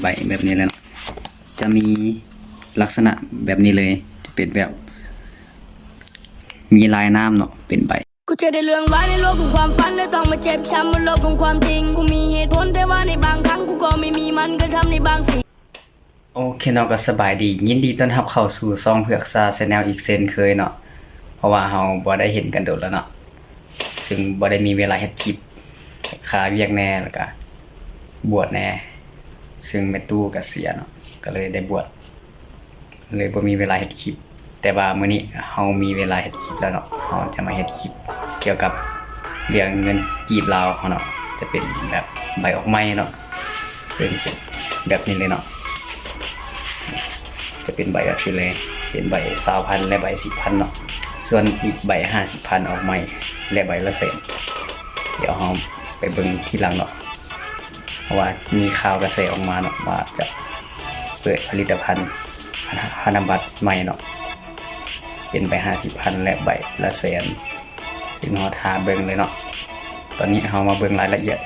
ใบแบบนี้แล้วเนาะจะมีลักษณะแบบนี้เลย จะเป็นแบบ มีลายน้ำเนาะเป็นใบกูเจอได้เรื่องร้ายในโลกของความฝันและต้องมาเจ็บช้ำบนโลกของความจริงกูมีเหตุผลแต่ว่าในบางครั้งกูก็ไม่มีมันก็ทำในบางสิ่งโอเคเนาะก็สบายดี ยินดีต้อนรับเข้าสู่ซองเผือกซาแนลอีกเซนเคยเนาะเพราะว่าเราบ่ได้เห็นกันโดดแล้วเนาะซึ่งบ่ได้มีเวลาเฮ็ดคลิปคาเวียกแน่แล้วก็บวชแน่ ซึ่งแม่ตู้ก็เสียเนาะก็เลยได้บวชเลยบ่มีเวลาเฮ็ดคลิป แต่ว่ามื้อนี้เฮามีเวลาเฮ็ดคลิปแล้วเนาะเฮาจะมาเฮ็ดคลิป เกี่ยวกับเรื่องเงินกีบลาวเฮาเนาะจะเป็นแบบใบออกไม้เนาะซึ่งแบบนี้เลยเนาะจะเป็นใบแบบนี้เลยเป็นใบสาวพันและใบสิบพันเนาะส่วนอีกใบห้าสิบพันออกใหม่และใบละเศษเดี๋ยวเราไปเบิ่งที่หลังเนาะ เพราะว่ามีข่าวกระแสออกมาเนาะว่าจะเปิดผลิตภัณฑ์พันธบัตรใหม่เนาะเป็นใบห้าสิบพันและใบละแสนซึ่งเราทาเบิ่งเลยเนาะตอนนี้เรามาเบิ่งรายละเอียด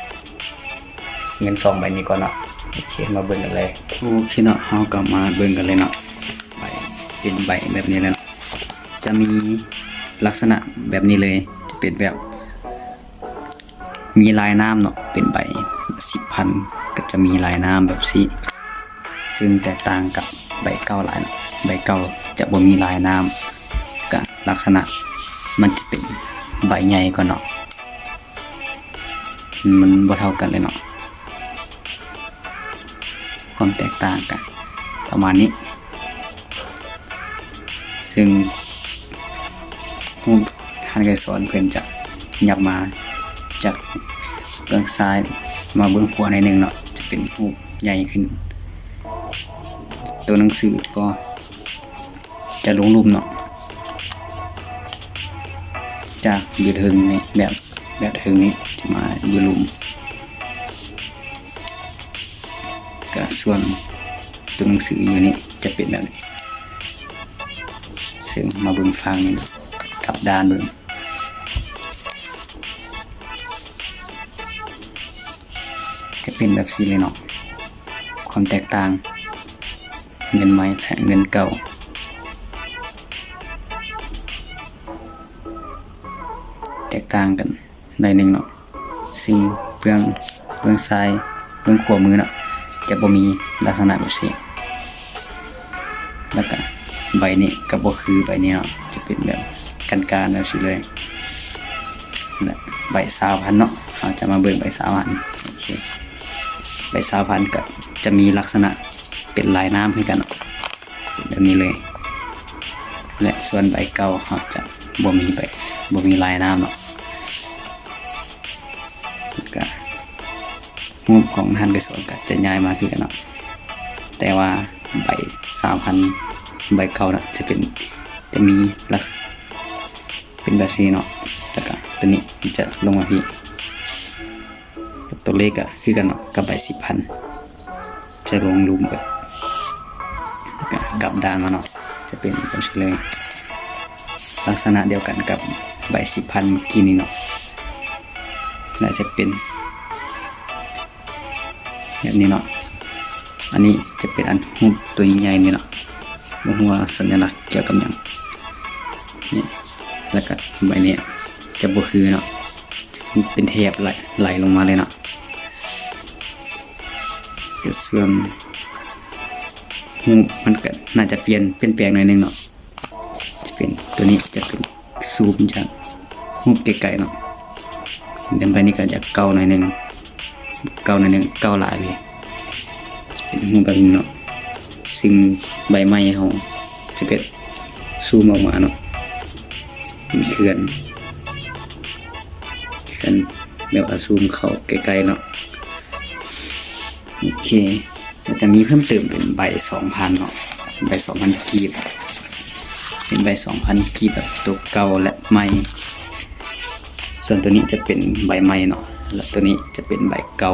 เงินซองใบนี้ก่อนเนาะโอเคมาเบิ่งกันเลยโอเคเนาะเราก็มาเบิ่งกันเลยเนาะใบเป็นใบแบบนี้เลยเนาะจะมีลักษณะแบบนี้เลยจะเป็นแบบ มีลายน้ำเนาะเป็นใบ สิบพันก็จะมีลายน้ำแบบสีซึ่งแตกต่างกับใบเก้าหลายใบเก้าจะบ่มีลายน้ำกับลักษณะมันจะเป็นใบใหญ่กว่าเนาะมันบ่เท่ากันเลยเนาะความแตกต่างกัน ประมาณนี้ ซึ่งท่านเคยสอนเพื่อนจะยับมาจาก เบื้องซ้ายมาเบื้องขวาในหนึ่งเนาะจะเป็นรูปใหญ่ขึ้น ตัวหนังสือก็จะลงรูปเนาะจากยืดถึงนี่แบบแบบถึงนี้จะมายืดลุมก็ส่วนตัวหนังสืออยู่นี่จะเป็นแบบนี้ซึ่งมาเบิ่งฟังนี่กลับด้านเบิ่ง จะเป็นแบบสีเลยเนาะความแตกต่าง เงินใหม่และเงินเก่า แตกต่างกันในหนึ่งเนาะสิ่งเบื้องเบื้องซ้ายเบื้องขวามือเนาะจะบ่มีลักษณะแบบนี้แล้วก็ใบนี้ก็บ่คือใบนี้เนาะจะเป็นแบบกันการแบบนี้เลยใบสาวพันเนาะเราจะมาเบิ่งใบสาวพันโอเค ใบสาพันธุ์ก็จะมีลักษณะเป็นลายน้ำให้กันเนาะเป็นแบบนี้เลย และส่วนใบเก่าเขาจะบ่มีใบบ่มีลายน้ำเนาะก็รูปของท่านกระสนก็จะย้ายมาคือกันเนาะแต่ว่าใบสามพันใบเก่านะจะเป็นจะมีลักษณะเป็นแบบนี้เนาะแล้วก็ตัวนี้จะลงมาพี่ กับตัวเลขอะคือกันเนาะกับใบสิบพันจะลงรูปแบบแล้วก็กลับด้านมาเนาะจะเป็นแบบนี้เลยลักษณะเดียวกันกับใบสิบพันเมื่อกี้นี้เนาะน่าจะเป็นแบบนี้เนาะอันนี้จะเป็นอันรูปตัวใหญ่นี่เนาะบ่ฮู้ว่าสัญลักษณ์เกี่ยวกับหยังนี่แล้วก็ใบเนี้ยจะบ่คือเนาะ เป็นแถบไหลไหลลงมาเลยเนาะเดี๋ยวส่วนรูมันก็น่าจะเปลี่ยนเปลี่ยนแปลงหน่อยนึงเนาะจะเป็นตัวนี้จะเป็นซูมจากรูไกลๆเนาะเดินไปนี่ก็จะเก่าหน่อยนึงเก่าหน่อยนึงเก่าหลายเลยเป็นหูแบบนี้เนาะซึ่งใบไม้เขาจะเป็นซูมออกมาเนาะมีเคลื่อน เคลื่อนแบบว่าซูมเขาใกลๆเนาะโอเคเราจะมีเพิ่มเติมเป็นใบสองพันเนาะใบสองพันกีบเป็นใบสองพันกีบแบบตัวเก่าและใหม่ส่วนตัวนี้จะเป็นใบไม้เนาะและตัวนี้จะเป็นใบเก่า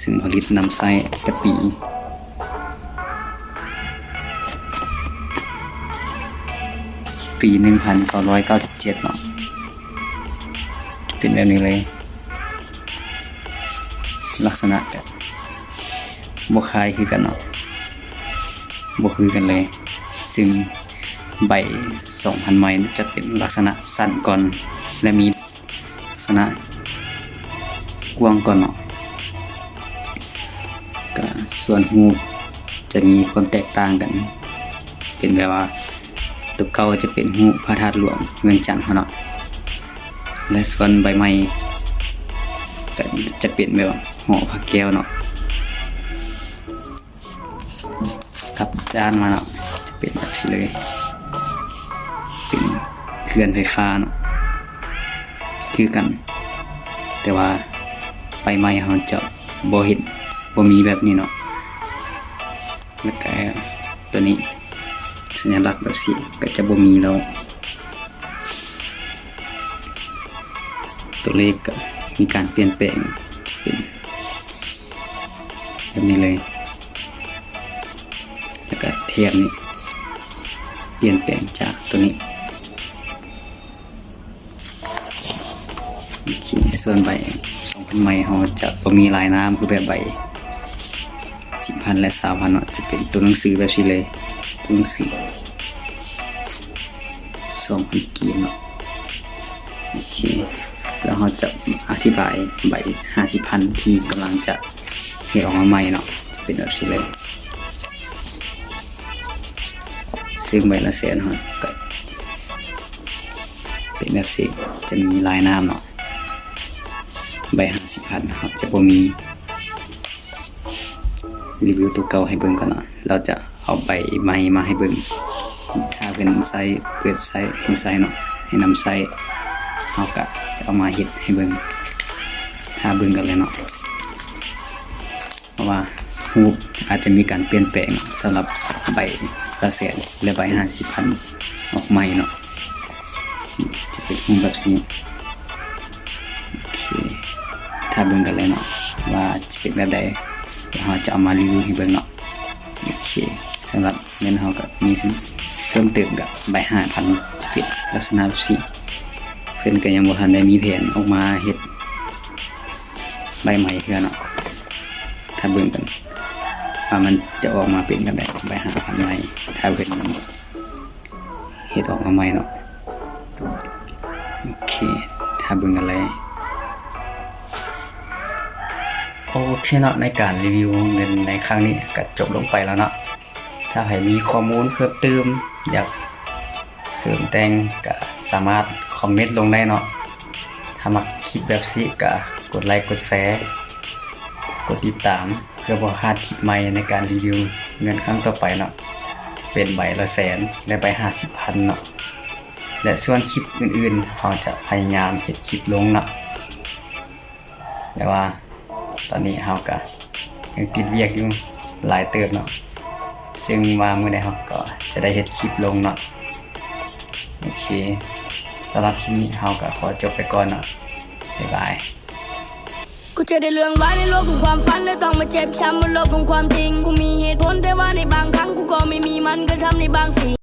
ซึ่งผลิตนำไส้แต่ปีปีหนึ่งพันเก้าร้อยเก้าสิบเจ็ดเนาะ เป็นแบบนี้เลย ลักษณะแบบบ่คลายคือกันเนาะบ่คือกันเลย ซึ่งใบ2,000ไม้จะเป็นลักษณะสั้นก่อน และมีลักษณะกว้างก่อนเนาะก็ส่วนหูจะมีความแตกต่างกัน เป็นแบบว่าตุกเก่าจะเป็นหูพระธาตุหลวงเมืองจันทน์เนาะ และส่วนใบไม้ก็จะเป็นแบบว่าห่อพระแก้วเนาะกับด้านมาเนาะจะเป็นแบบนี้เลยเป็นเคลื่อนไฟฟ้าเนาะคือกัน แต่ว่าใบไม้เขาจะบ่เห็นบ่มีแบบนี้เนาะแล้วก็ตัวนี้สัญลักษณ์แบบสีก็จะบ่มีแล้ว ตัวเลขก็มีการเปลี่ยนแปลงเป็นแบบนี้เลย แล้วก็เทียบนี่เปลี่ยนแปลงจากตัวนี้โอเคส่วนใบสองพันไม้เขาจะบ่มีลายน้ำคือแบบใบสิบพันและสามพันเนาะจะเป็นตัวหนังสือแบบนี้เลย ตัวหนังสือสองพันกีบเนาะโอเค แล้วเราจะอธิบายใบห้าสิบพันที่กำลังจะเห็นออกมาใหม่เนาะจะเป็นแบบนี้เลยซึ่งใบละแสนครับก็เป็นแบบนี้จะมีลายน้ำเนาะใบห้าสิบพันครับจะบ่มีรีวิวตัวเก่าให้เบิ่งกันเนาะเราจะเอาใบใหม่มาให้เบิ่งถ้าเป็นไซส์เปิดไซส์ให้ไซส์เนาะให้นำไซส์ เราก็จะเอามาเฮ็ดให้เบิ่งถ้าเบิ่งกันเลยเนาะเพราะว่ารูอาจจะมีการเปลี่ยนแปลงสำหรับใบละแสนและใบห้าสิบพันออกใหม่เนาะจะเป็นรูแบบนี้โอเคถ้าเบิ่งกันเลยเนาะว่าจะเป็นแบบใดเดี๋ยวเราจะเอามารีวิวให้เบิ่งเนาะโอเคสำหรับเงินเราก็มีเพิ่มเติมกับใบห้าพันจะเป็นลักษณะแบบนี้ เพิ่นก็ยังบ่ทันได้มีแผนออกมาเฮ็ดใบใหม่เทื่อเนาะถ้าเบิ่งกันว่ามันจะออกมาเป็นกันแบบใบหาพันใหม่ถ้าเป็นเห็ดออกมาใหม่เนาะโอเคถ้าเบิ่งกันเลยโอเคเนาะในการรีวิวเงินในครั้งนี้ก็จบลงไปแล้วเนาะถ้าใครมีข้อมูลเพิ่มเติมอยากเสริมแต่งก็สามารถ คอมเมนต์ลงได้เนาะถ้ามักคลิปแบบนี้ก็กดไลค์กดแชร์กดติดตาม เพื่อบ่พลาดคลิปใหม่ในการรีวิวเงินครั้งต่อไปเนาะเป็นใบละแสนและใบห้าสิบพันเนาะและส่วนคลิปอื่นๆเราจะพยายามเฮ็ดคลิปลงเนาะแต่ว่าตอนนี้เราก็ยังติดเวียกอยู่หลายเติบเนาะซึ่งว่าเมื่อใดเราก็จะได้เฮ็ดคลิปลงเนาะโอเค สำหรับคลิปนี้เฮาก็ขอจบไปก่อนเนาะบ๊ายบายกูเจอได้เรื่องร้ายในโลกของความฝันและต้องมาเจ็บช้ำบนโลกของความจริง กูมีเหตุผลแต่ว่าในบางครั้งกูก็ไม่มีมันก็ทำในบางสิ่ง